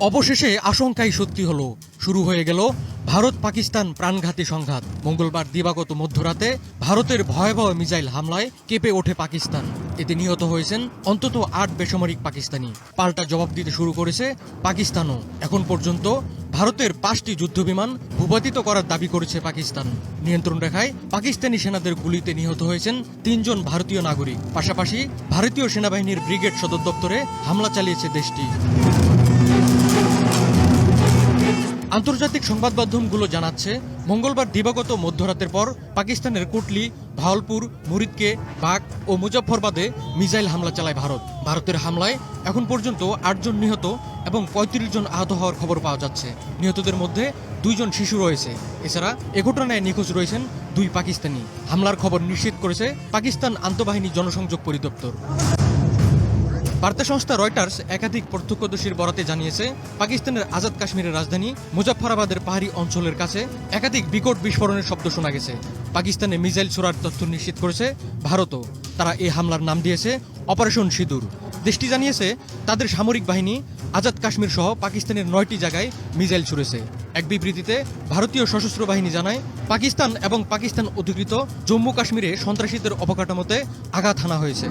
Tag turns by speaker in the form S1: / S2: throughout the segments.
S1: অবশেষে আশঙ্কাই সত্যি হলো। শুরু হয়ে গেল ভারত পাকিস্তান প্রাণঘাতী সংঘাত। মঙ্গলবার দিবাগত মধ্যরাতে ভারতের ভয়াবহ মিসাইল হামলায় কেঁপে ওঠে পাকিস্তান। এতে নিহত হয়েছেন অন্তত আট বেসামরিক পাকিস্তানি। পাল্টা জবাব দিতে শুরু করেছে পাকিস্তানও। এখন পর্যন্ত ভারতের পাঁচটি যুদ্ধবিমান ভূপাতিত করার দাবি করেছে পাকিস্তান। নিয়ন্ত্রণ রেখায় পাকিস্তানি সেনাদের গুলিতে নিহত হয়েছেন তিনজন ভারতীয় নাগরিক। পাশাপাশি ভারতীয় সেনাবাহিনীর ব্রিগেড সদর দপ্তরে হামলা চালিয়েছে দেশটি। আন্তর্জাতিক সংবাদ মাধ্যমগুলো জানাচ্ছে, মঙ্গলবার দিবাগত মধ্যরাতের পর পাকিস্তানের কুটলি ভাওলপুর মুরিদকে, বাঘ ও মুজফ্ফরবাদে মিসাইল হামলা চালায় ভারত। ভারতের হামলায় এখন পর্যন্ত আটজন নিহত এবং পঁয়ত্রিশ জন আহত হওয়ার খবর পাওয়া যাচ্ছে। নিহতদের মধ্যে দুইজন শিশু রয়েছে। এছাড়া এ ঘটনায় নিখোঁজ রয়েছেন দুই পাকিস্তানি। হামলার খবর নিশ্চিত করেছে পাকিস্তান আন্তঃবাহিনী জনসংযোগ পরিদপ্তর। বার্তা সংস্থা রয়টার্স একাধিক প্রত্যক্ষদর্শীর বরাতে জানিয়েছে, পাকিস্তানের আজাদ কাশ্মীরের রাজধানী মুজাফফরাবাদের পাহাড়ি অঞ্চলের কাছে একাধিক বিকট বিস্ফোরণের শব্দ শোনা গেছে। পাকিস্তানে মিসাইল ছোড়ার তথ্য নিশ্চিত করেছে ভারতও। তারা এই হামলার নাম দিয়েছে অপারেশন সিঁদুর। দেশটি জানিয়েছে, তাদের সামরিক বাহিনী আজাদ কাশ্মীর সহ পাকিস্তানের নয়টি জায়গায় মিসাইল ছুড়েছে। এক বিবৃতিতে ভারতীয় সশস্ত্র বাহিনী জানায়, পাকিস্তান এবং পাকিস্তান অধিকৃত জম্মু কাশ্মীরে সন্ত্রাসীদের অবকাঠামোতে আঘাত হানা হয়েছে।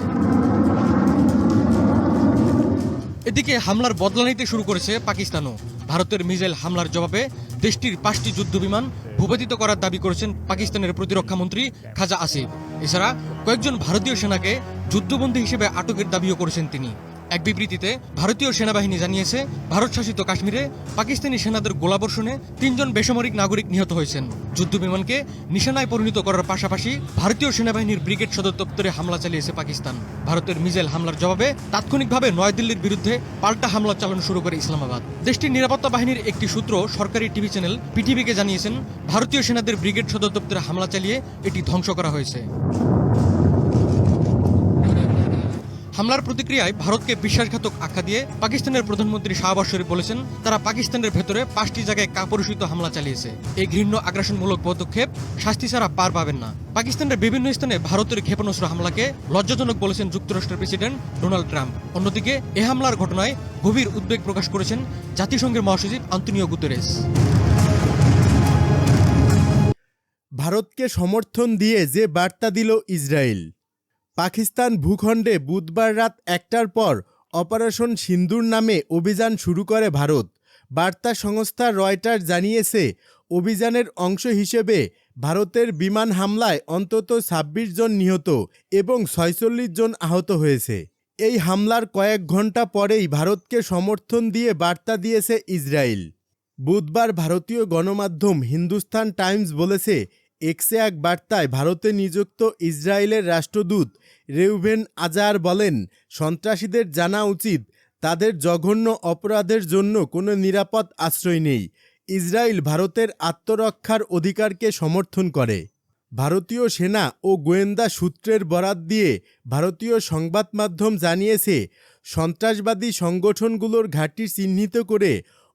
S1: এদিকে হামলার বদলা নিতে শুরু করেছে পাকিস্তানও। ভারতের মিসাইল হামলার জবাবে দেশটির পাঁচটি যুদ্ধবিমান ভূপাতিত করার দাবি করেছেন পাকিস্তানের প্রতিরক্ষা মন্ত্রী খাজা আসিফ। এছাড়া কয়েকজন ভারতীয় সেনাকে যুদ্ধবন্দী হিসেবে আটকের দাবিও করেছেন তিনি। এক বিবৃতিতে, ভারতীয় সেনাবাহিনী জানিয়েছে, ভারত শাসিত কাশ্মীরে পাকিস্তানি সেনাদের গোলাবর্ষণে তিনজন বেসামরিক নাগরিক নিহত হয়েছেন। যুদ্ধবিমানকে নিশানায় পরিণত করার পাশাপাশি ভারতীয় সেনাবাহিনীর ব্রিগেড সদর দপ্তরে হামলা চালিয়েছে পাকিস্তান। ভারতের মিসাইল হামলার জবাবে তাৎক্ষণিকভাবে নয়াদিল্লির বিরুদ্ধে পাল্টা হামলা চালানো শুরু করে ইসলামাবাদ। দেশটির নিরাপত্তা বাহিনীর একটি সূত্র সরকারি টিভি চ্যানেল পিটিভিকে জানিয়েছেন, ভারতীয় সেনাদের ব্রিগেড সদর দপ্তরে হামলা চালিয়ে এটি ধ্বংস করা হয়েছে। হামলার প্রতিক্রিয়ায় ভারতকে বিশ্বাসঘাতক আখ্যা দিয়ে পাকিস্তানের প্রধানমন্ত্রী শাহবাজ শরীফ বলেছেন, তারা পাকিস্তানের ভেতরে পাঁচটি জায়গায় কাপুরুষিত হামলা চালিয়েছে। এই ঘৃণ্য আগ্রাসনমূলক পদক্ষেপ শাস্তি ছাড়া পার পাবেন না। পাকিস্তানের বিভিন্ন স্থানে ভারতের ক্ষেপণাস্ত্র হামলাকে লজ্জাজনক বলেছেন যুক্তরাষ্ট্রের প্রেসিডেন্ট ডোনাল্ড ট্রাম্প। অন্যদিকে, এ হামলার ঘটনায় গভীর উদ্বেগ প্রকাশ করেছেন জাতিসংঘের মহাসচিব আন্তনিও গুতেরেস।
S2: ভারতকে সমর্থন দিয়ে যে বার্তা দিল ইসরায়েল। পাকিস্তান ভূখণ্ডে বুধবার রাত একটার পর অপারেশন সিন্দুর নামে অভিযান শুরু করে ভারত। বার্তা সংস্থা রয়টার জানিয়েছে, অভিযানের অংশ হিসেবে ভারতের বিমান হামলায় অন্তত ছাব্বিশ জন নিহত এবং ছয়চল্লিশ জন আহত হয়েছে। এই হামলার কয়েক ঘণ্টা পরেই ভারতকে সমর্থন দিয়ে বার্তা দিয়েছে ইসরায়েল। বুধবার ভারতীয় গণমাধ্যম হিন্দুস্তান টাইমস বলেছে এক্সে এক বার্তায় ভারতে নিযুক্ত ইসরায়েলের রাষ্ট্রদূত রেউভেন আজার বলেন, সন্ত্রাসীদের জানা উচিত, তাদের জঘন্য অপরাধের জন্য কোনো নিরাপদ আশ্রয় নেই। ইসরায়েল ভারতের আত্মরক্ষার অধিকারকে সমর্থন করে। ভারতীয় সেনা ও গোয়েন্দা সূত্রের বরাত দিয়ে ভারতীয় সংবাদ মাধ্যম জানিয়েছে, সন্ত্রাসবাদী সংগঠনগুলোর ঘাঁটি চিহ্নিত করে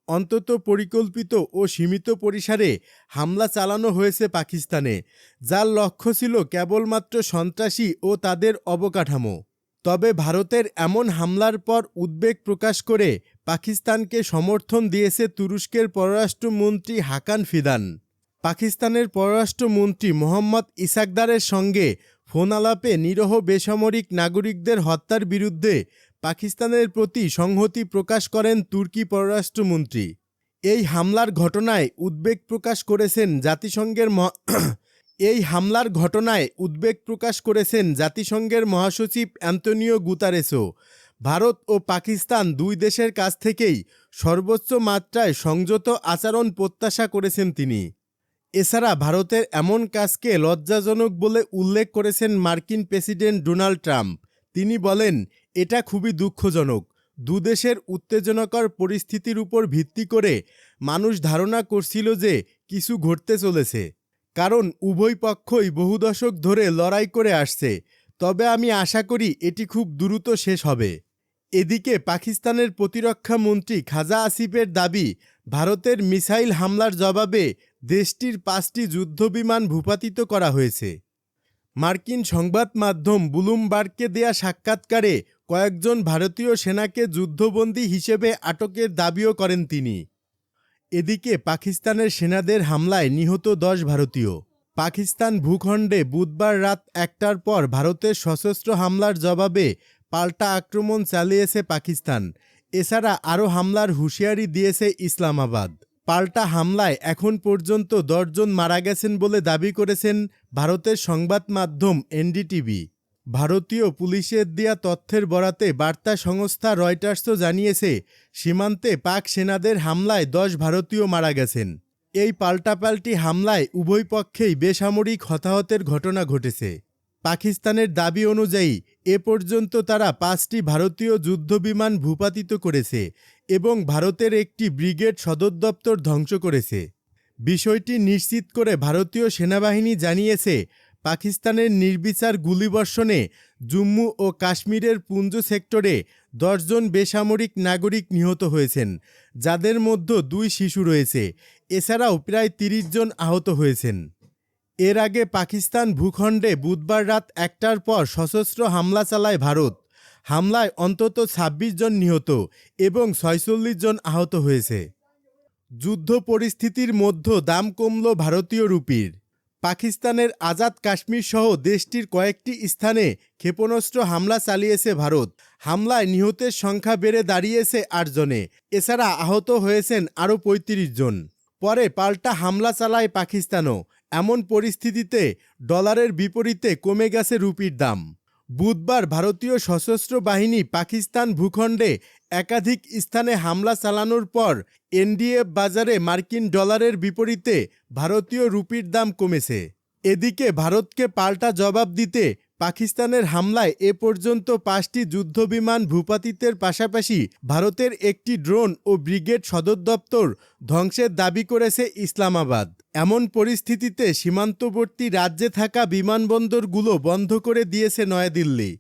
S2: অন্তত পরিকল্পিত ও সীমিত পরিসরে হামলা চালানো হয়েছে পাকিস্তানে, যার লক্ষ্য ছিল কেবলমাত্র সন্ত্রাসী ও তাদের অবকাঠামো। তবে ভারতের এমন হামলার পর উদ্বেগ প্রকাশ করে পাকিস্তানকে সমর্থন দিয়েছে তুরস্কের পররাষ্ট্রমন্ত্রী হাকান ফিদান। পাকিস্তানের পররাষ্ট্রমন্ত্রী মোহাম্মদ ইসাকদারের সঙ্গে ফোন আলাপে নিরহ বেসামরিক নাগরিকদের হত্যার বিরুদ্ধে পাকিস্তানের প্রতি সংহতি প্রকাশ করেন তুর্কি পররাষ্ট্রমন্ত্রী। এই হামলার ঘটনায় উদ্বেগ প্রকাশ করেছেন জাতিসংঘের এই হামলার ঘটনায় উদ্বেগ প্রকাশ করেছেন জাতিসংঘের মহাসচিব অ্যান্তনিও গুতারেসো ভারত ও পাকিস্তান দুই দেশের কাছ থেকেই সর্বোচ্চ মাত্রায় সংযত আচরণ প্রত্যাশা করেছেন তিনি। এছাড়া ভারতের এমন কাজকে লজ্জাজনক বলে উল্লেখ করেছেন মার্কিন প্রেসিডেন্ট ডোনাল্ড ট্রাম্প। তিনি বলেন এটা খুবই দুঃখজনক। দুদেশের উত্তেজনাকর পরিস্থিতির উপর ভিত্তি করে মানুষ ধারণা করছিল যে কিছু ঘটতে চলেছে। কারণ উভয় পক্ষই বহু দশক ধরে লড়াই করে আসছে। তবে আমি আশা করি এটি খুব দ্রুত শেষ হবে। এদিকে পাকিস্তানের প্রতিরক্ষা মন্ত্রী খাজা আসিফের দাবি, ভারতের মিসাইল হামলার জবাবে দেশটির পাঁচটি যুদ্ধবিমান ভূপাতিত করা হয়েছে। মার্কিন সংবাদ মাধ্যম ব্লুমবার্গকে দেয়া সাক্ষাৎকারে কয়েকজন ভারতীয় সেনাকে যুদ্ধবন্দী হিসেবে আটকের দাবিও করেন তিনি। এদিকে পাকিস্তানের সেনাদের হামলায় নিহত দশ ভারতীয়। পাকিস্তান ভূখণ্ডে বুধবার রাত একটার পর ভারতের সশস্ত্র হামলার জবাবে পাল্টা আক্রমণ চালিয়েছে পাকিস্তান। এছাড়া আরও হামলার হুঁশিয়ারি দিয়েছে ইসলামাবাদ। পাল্টা হামলায় এখন পর্যন্ত দশজন মারা গেছেন বলে দাবি করেছেন ভারতের সংবাদ মাধ্যম এনডিটিভি। ভারতীয় পুলিশের দেয়া তথ্যের বরাতে বার্তা সংস্থা রয়টার্সও জানিয়েছে, সীমান্তে পাক সেনাদের হামলায় দশ ভারতীয় মারা গেছেন। এই পাল্টাপাল্টি হামলায় উভয় পক্ষেই বেসামরিক হতাহতের ঘটনা ঘটেছে। পাকিস্তানের দাবি অনুযায়ী, এ পর্যন্ত তারা পাঁচটি ভারতীয় যুদ্ধবিমান ভূপাতিত করেছে এবং ভারতের একটি ব্রিগেড সদর দপ্তর ধ্বংস করেছে। বিষয়টি নিশ্চিত করে ভারতীয় সেনাবাহিনী জানিয়েছে, পাকিস্তানের নির্বিচার গুলিবর্ষণে জম্মু ও কাশ্মীরের পুঞ্জ সেক্টরে দশজন বেসামরিক নাগরিক নিহত হয়েছেন, যাদের মধ্যে দুই শিশু রয়েছে। এছাড়াও প্রায় তিরিশ জন আহত হয়েছেন। এর আগে পাকিস্তান ভূখণ্ডে বুধবার রাত একটার পর সশস্ত্র হামলা চালায় ভারত। হামলায় অন্তত ২৬ জন নিহত এবং ছয়চল্লিশ জন আহত হয়েছে। যুদ্ধ পরিস্থিতির মধ্যে দাম কমল ভারতীয় রুপির। পাকিস্তানের আজাদ কাশ্মীর সহ দেশটির কয়েকটি স্থানে ক্ষেপণাস্ত্র হামলা চালিয়েছে ভারত। হামলায় নিহতের সংখ্যা বেড়ে দাঁড়িয়েছে আটজনে এছাড়া আহত হয়েছেন আরও পঁয়ত্রিশ জন। পরে পাল্টা হামলা চালায় পাকিস্তানও। এমন পরিস্থিতিতে ডলারের বিপরীতে কমে গেছে রুপির দাম। বুধবার ভারতীয় সশস্ত্র বাহিনী পাকিস্তান ভূখণ্ডে একাধিক স্থানে হামলা চালানোর পর এনডিএফ বাজারে মার্কিন ডলারের বিপরীতে ভারতীয় রুপির দাম কমেছে। এদিকে ভারতকে পাল্টা জবাব দিতে পাকিস্তানের হামলায় এ পর্যন্ত পাঁচটি যুদ্ধবিমান ভূপাতিতের পাশাপাশি ভারতের একটি ড্রোন ও ব্রিগেড সদর দপ্তর ধ্বংসের দাবি করেছে ইসলামাবাদ। এমন পরিস্থিতিতে সীমান্তবর্তী রাজ্যে থাকা বিমানবন্দরগুলো বন্ধ করে দিয়েছে নয়াদিল্লি।